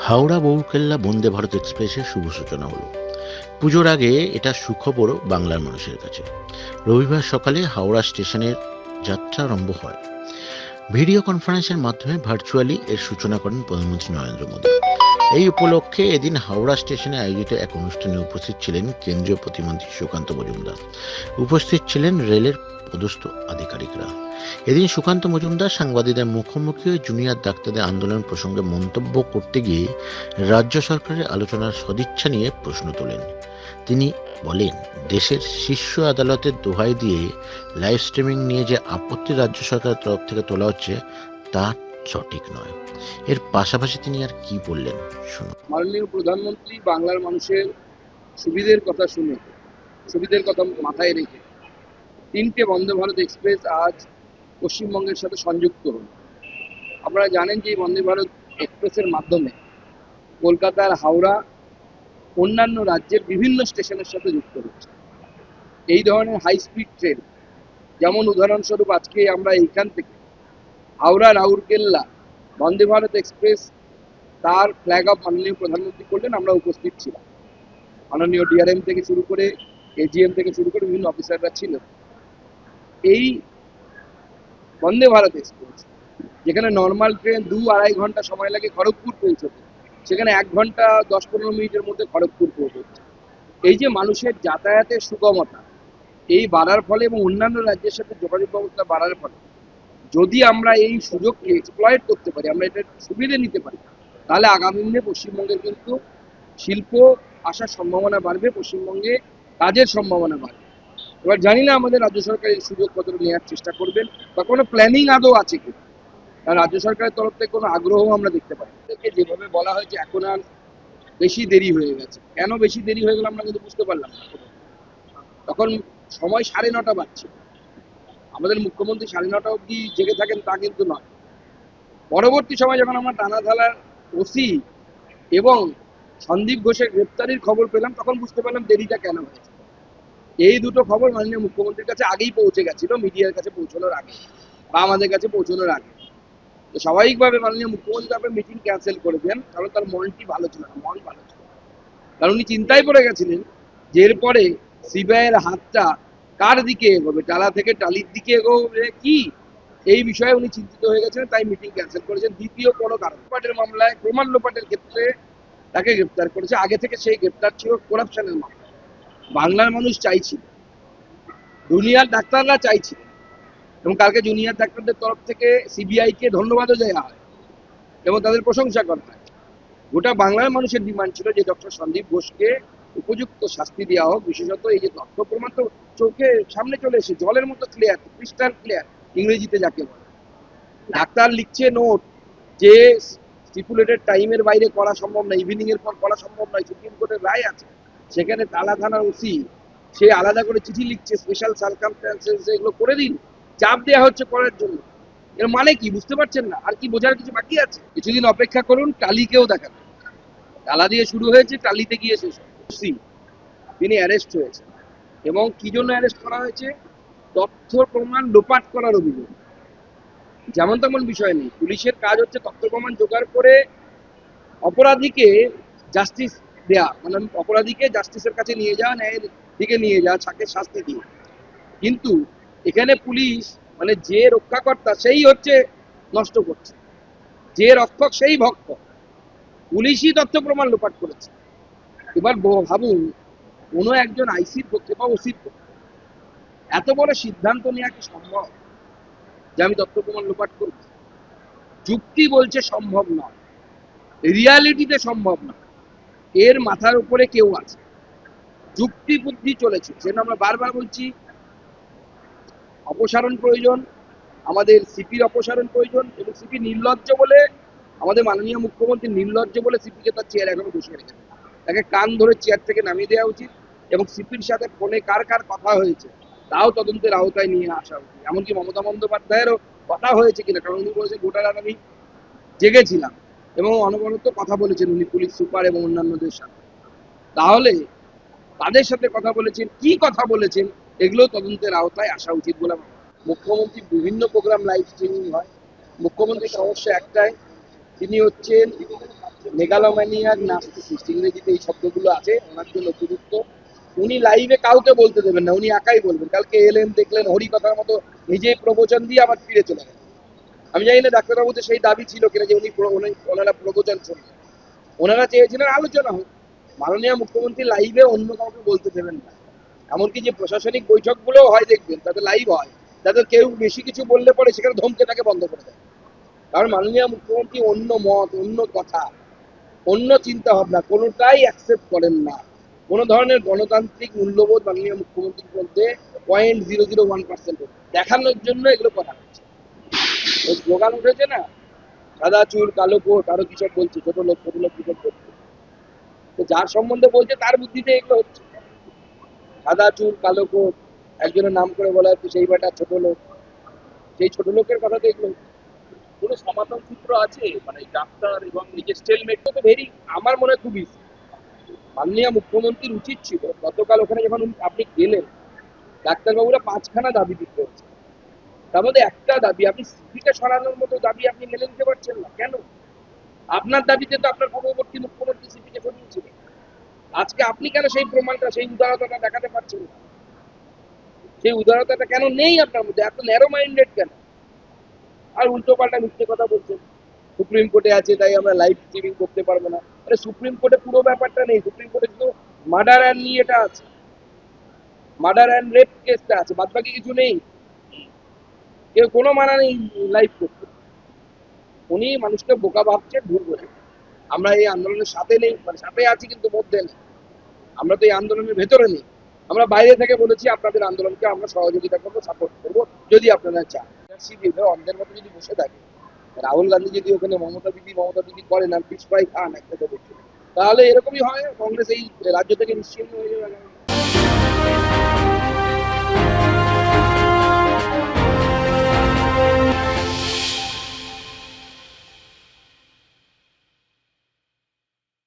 হাওড়া বৌরকেল্লা বন্দে ভারত এক্সপ্রেসের শুভ সূচনা হলো। পুজোর আগে এটা সুখবর বাংলার মানুষের কাছে। রবিবার সকালে হাওড়া স্টেশনের যাত্রা আরম্ভ হয়। ভিডিও কনফারেন্সের মাধ্যমে ভার্চুয়ালি এর সূচনা করেন প্রধানমন্ত্রী নরেন্দ্র মোদী। এই উপলক্ষে এদিন হাওড়া স্টেশনে আয়োজিত এক অনুষ্ঠানে উপস্থিত ছিলেন কেন্দ্রীয় প্রতিমন্ত্রী সুকান্ত মজুমদার। উপস্থিত ছিলেন রেলের পদস্থ আধিকারিকরা। এদিন সুকান্ত মজুমদার সাংবাদিকদের মুখোমুখি জুনিয়র ডাক্তারদের আন্দোলন প্রসঙ্গে মন্তব্য করতে গিয়ে রাজ্য সরকারের আলোচনার সদিচ্ছা নিয়ে প্রশ্ন তোলেন। তিনি বলেন, দেশের শীর্ষ আদালতের দোহাই দিয়ে লাইভ স্ট্রিমিং নিয়ে যে আপত্তি রাজ্য সরকারের তরফ থেকে তোলা হচ্ছে, তা সঠিক নয়। এর পাশাপাশি তিনি আর কি বললেন? শুনুন। মাননীয় প্রধানমন্ত্রী বাংলার মানুষের সুবিধের কথা শুনে, সুবিধের কথা মাথায় রেখে তিনটে বন্দে ভারত এক্সপ্রেস আজ পশ্চিমবঙ্গের সাথে সংযুক্ত হল। আপনারা জানেন যে বন্দে ভারত এক্সপ্রেসের মাধ্যমে কলকাতার হাওড়া অন্যান্য রাজ্যের বিভিন্ন স্টেশনের সাথে যুক্ত হচ্ছে এই ধরনের হাই স্পিড ট্রেন যেমন উদাহরণস্বরূপ আজকে আমরা এইখান থেকে হাওড়া, রাউরকেল্লা, বন্দে ভারত এক্সপ্রেস, তার ফ্ল্যাগ অফ মাননীয় প্রধানমন্ত্রী করলেন, আমরা উপস্থিত ছিলাম। মাননীয় ডিআরএম থেকে শুরু করে এজিএম থেকে শুরু করে বিভিন্ন অফিসাররা ছিলেন। এই বন্দে ভারত এক্সপ্রেস, যেখানে নর্মাল ট্রেন দু আড়াই ঘণ্টা সময় লাগে খড়গপুর পৌঁছতে। সেখানে এক ঘণ্টা, দশ পনেরো মিনিটের মধ্যে খড়গপুর পৌঁছচ্ছে এই যে মানুষের যাতায়াতের সুগমতা, এই বাড়ার ফলে এবং অন্যান্য রাজ্যের সাথে যোগাযোগ ব্যবস্থা বাড়ার ফলে, যদি আমরা এই সুযোগকে এক্সপ্লয়েট করতে পারি, আমরা এটার সুবিধে নিতে পারি, তাহলে আগামী দিনে পশ্চিমবঙ্গের কিন্তু শিল্প আসার সম্ভাবনা বাড়বে, পশ্চিমবঙ্গে কাজের সম্ভাবনা বাড়বে। এবার জানি না আমাদের রাজ্য সরকার এই সুযোগ কতটা নেওয়ার চেষ্টা করবেন, বা কোনো প্ল্যানিং আদৌ আছে কি কারণ রাজ্য সরকারের তরফ থেকে কোনো আগ্রহ আমরা দেখতে পাই যেভাবে বলা হয়েছে, এখন আর বেশি দেরি হয়ে গেছে। কেন বেশি দেরি হয়ে গেল আমরা কিন্তু বুঝতে পারলাম তখন সময় সাড়ে নটা বাজছে। আমাদের মুখ্যমন্ত্রী সাড়ে নটা অবধি জেগে থাকেন তা কিন্তু নয়। পরবর্তী সময় যখন আমরা টানাধালার ওসি এবং সন্দীপ ঘোষের গ্রেপ্তারির খবর পেলাম, তখন বুঝতে পারলাম দেরিটা কেন হয়েছে। এই দুটো খবর মাননীয় মুখ্যমন্ত্রীর কাছে আগেই পৌঁছে গেছিল, মিডিয়ার কাছে পৌঁছানোর আগে বা আমাদের কাছে পৌঁছানোর আগে। স্বাভাবিকভাবে মাননীয় মুখ্যমন্ত্রী তারপরে মিটিং ক্যান্সেল করে দেন, কারণ তার মনটি ভালো ছিল না, মন ভালো ছিল কারণ উনি চিন্তায় পড়ে গেছিলেন যে এরপরে সিবিআইয়ের হাতটা কার দিকে এগোবে, টালা থেকে টালির দিকে এগোবে কি? এই বিষয়ে উনি চিন্তিত হয়ে গেছেন তাই মিটিং ক্যান্সেল করেছেন। দ্বিতীয় কোনো কারণ লোপাটের মামলায় প্রমাণ লোপাটের ক্ষেত্রে তাকে গ্রেপ্তার করেছে। আগে থেকে সেই গ্রেপ্তার ছিল করাপশনের মামলা বাংলার মানুষ চাইছিল, দুনিয়ার ডাক্তাররা চাইছিল এবং কালকে জুনিয়র ডাক্তারদের তরফ থেকে সিবিআই কে ধন্যবাদও দেওয়া হয় এবং তাদের প্রশংসা করা হয়। গোটা বাংলার মানুষের ডিমান্ড ছিল যে ডক্টর সন্দীপ ঘোষকে উপযুক্ত শাস্তি দেওয়া হোক, বিশেষত এই যে তথ্য প্রমাণ তো চোখে সামনে চলে এসে জলের মতো ক্লিয়ার ক্রিস্টাল ক্লিয়ার ইংরেজিতে যাকে বলে। ডাক্তার লিখছে নোট যে স্টিপুলেটেড টাইমের বাইরে করা সম্ভব না ইভিনিং এর পর করা সম্ভব নয়, সুপ্রিম কোর্টের রায় আছে। সেখানে তালা থানার ওসি, সে আলাদা করে চিঠি লিখছে স্পেশাল সার্কামস্ট্যান্সেস এগুলো করে দিন। চাপ দেওয়া হচ্ছে করার জন্য। এর মানে কি? বুঝতে পারছেন না? আর কি বোঝার কিছু বাকি আছে? কিছুদিন অপেক্ষা করুন টালিকেও দেখাবে টালা দিয়ে শুরু হয়েছে টালিতে গিয়ে শেষ হবে। তিনি অ্যারেস্ট হয়েছেন। এবং কি জন্য অ্যারেস্ট করা হয়েছে? তথ্য প্রমাণ লোপাট করার অভিযোগ। যেমন তেমন বিষয় নেই। পুলিশের কাজ হচ্ছে তথ্য প্রমাণ জোগাড় করে অপরাধীকে জাস্টিস দেয়া। মানে অপরাধীকে জাস্টিসের কাছে নিয়ে যাওয়া, ন্যায়ের দিকে নিয়ে যাওয়া ছাকে শাস্তি দিয়ে। কিন্তু এখানে পুলিশ মানে যে রক্ষাকর্তা, সেই হচ্ছে নষ্ট করছে। যে রক্ষক, সেই ভক্ত। পুলিশই তথ্য প্রমাণ লোপাট করেছে। এবার ভাবুন, কোনো একজন আইসির পক্ষে বা ওসির পক্ষে এত বড় সিদ্ধান্ত নেওয়া কি সম্ভব যে আমি তথ্য প্রমাণ লোপাট করব? যুক্তি বলছে সম্ভব নয় রিয়ালিটিতে সম্ভব না। এর মাথার উপরে কেউ আছে। যুক্তি বুদ্ধি চলেছে। সেটা আমরা বারবার বলছি অপসারণ প্রয়োজন, আমাদের সিপির অপসারণ প্রয়োজন এবং সিপি নির্লজ্জ বলে, আমাদের মাননীয় মুখ্যমন্ত্রী নির্লজ্জ বলে সিপিকে তার চেয়ার এখনও বসিয়ে রেখেছে। তাকে কান ধরে চেয়ার থেকে নামিয়ে দেওয়া উচিত এবং সিপির সাথে ফোনে কার কার কথা হয়েছে, তাও তদন্তের আওতায় নিয়ে আসা উচিত। এমনকি মমতা বন্দ্যোপাধ্যায়েরও কথা হয়েছে কিনা, কারণ উনি বলেছেন গোটা আমি জেগেছিলাম এবং অনবরত কথা বলেছেন উনি পুলিশ সুপার এবং অন্যান্যদের সাথে। তাহলে তাদের সাথে কথা বলেছেন, কি কথা বলেছেন এগুলো তদন্তের আওতায় আসা উচিত বলে মুখ্যমন্ত্রী বিভিন্ন প্রোগ্রাম লাইভ স্ট্রিমিং হয়। মুখ্যমন্ত্রীর সমস্যা একটাই, তিনি হচ্ছেন মেগালোম্যানিয়াক নাস্তিসিস্ট ইংরেজিতে এই শব্দগুলো আছে, ওনার জন্য উপযুক্ত। উনি লাইভে কাউকে বলতে দেবেন না, উনি একাই বলবেন। কালকে এলেন দেখলেন, হরিকথার মতো নিজেই প্রবচন দিয়ে আবার ফিরে চলে গেলেন। আমি জানি না ডাক্তারবাবুতে সেই দাবি ছিল কিনা যে উনি উনি- ওনারা প্রবচন শুনবেন ওনারা চেয়েছিলেন আলোচনা হোক। মাননীয় মুখ্যমন্ত্রী লাইভে অন্য কাউকে বলতে দেবেন না। এমনকি যে প্রশাসনিক বৈঠকগুলো হয় দেখবেন, তাতে লাইভ হয়। তাতে কেউ বেশি কিছু বললে পরে সেখানে ধমকে তাকে বন্ধ করে দেয়। কারণ মাননীয় মুখ্যমন্ত্রী অন্য মত, অন্য কথা, অন্য চিন্তা ভাবনা কোনোটাই অ্যাকসেপ্ট করেন না। কোনো ধরনের গণতান্ত্রিক মূল্যবোধ মাননীয় মুখ্যমন্ত্রীর মধ্যে point zero zero one percent দেখানোর জন্য এগুলো কথা হচ্ছে। ওই স্লোগান উঠেছে না, সাদা চুল, কালো কোট, আরও কিসব বলছে, ছোট লোক ছোট লোক, কিসব বলছে। তো যার সম্বন্ধে বলছে, তার বুদ্ধিতে এগুলো হচ্ছে। সাদা চুল, কালো কোট, একজনের নাম করে বলা হচ্ছে সেই বেটা ছোট লোক। সেই ছোট লোকের কথা হচ্ছে। কোনো সমাধান সূত্র আছে? মানে ডাক্তার এবং নিজের স্টেলমেট তো ভেরি, আমার মনে হয় খুব মাননীয় মুখ্যমন্ত্রীর উচিত ছিল, গতকাল ওখানে যখন আপনি গেলেন, ডাক্তারবাবুরা পাঁচখানা দাবি দিতে হচ্ছে। তার মধ্যে একটা দাবি, আপনি সিপিকে সরানোর মতো দাবি আপনি মেনে নিতে পারছেন না। কেন? আপনার দাবিতে তো আপনার পূর্ববর্তী মুখ্যমন্ত্রী সিপিকে সরিয়েছিলেন। আজকে আপনি কেন সেই প্রমাণটা, সেই উদারতাটা দেখাতে পারছেন না? সেই উদারতাটা কেন নেই আপনার মধ্যে? এত ন্যারো মাইন্ডেড কেন? আর উল্টো পাল্টা মিথ্যে কথা বলছেন। সুপ্রিম কোর্টে আছে, তাই আমরা লাইভ স্ট্রিমিং করতে পারব না। আরে সুপ্রিম কোর্টে পুরো ব্যাপারটা নেই। সুপ্রিম কোর্টে শুধু মার্ডার অ্যান্ড নিয়ে এটা আছে। মার্ডার অ্যান্ড রেপ কেসটা আছে। বাদ বাকি কিছু নেই। কেউ কোনো মানা নেই লাইভ করতে। উনি মানুষকে বোকা ভাবছে, ভুল বোঝে। আমরা এই আন্দোলনের সাথে নেই মানে সাথে আছি কিন্তু মধ্যে নেই। আমরা তো এই আন্দোলনের ভেতরে নেই। আমরা বাইরে থেকে বলেছি, আপনাদের আন্দোলনকে আমরা সহযোগিতা করব সাপোর্ট করব, যদি আপনারা চান। অন্ধের মতো যদি বসে থাকে, রাহুল গান্ধী যদি ওখানে মমতা দিদি মমতা দিদি করেন আর পিস খান একটা তাহলে এরকমই হয়, কংগ্রেস এই রাজ্য থেকে নিশ্চিন্ন হয়ে যাবে।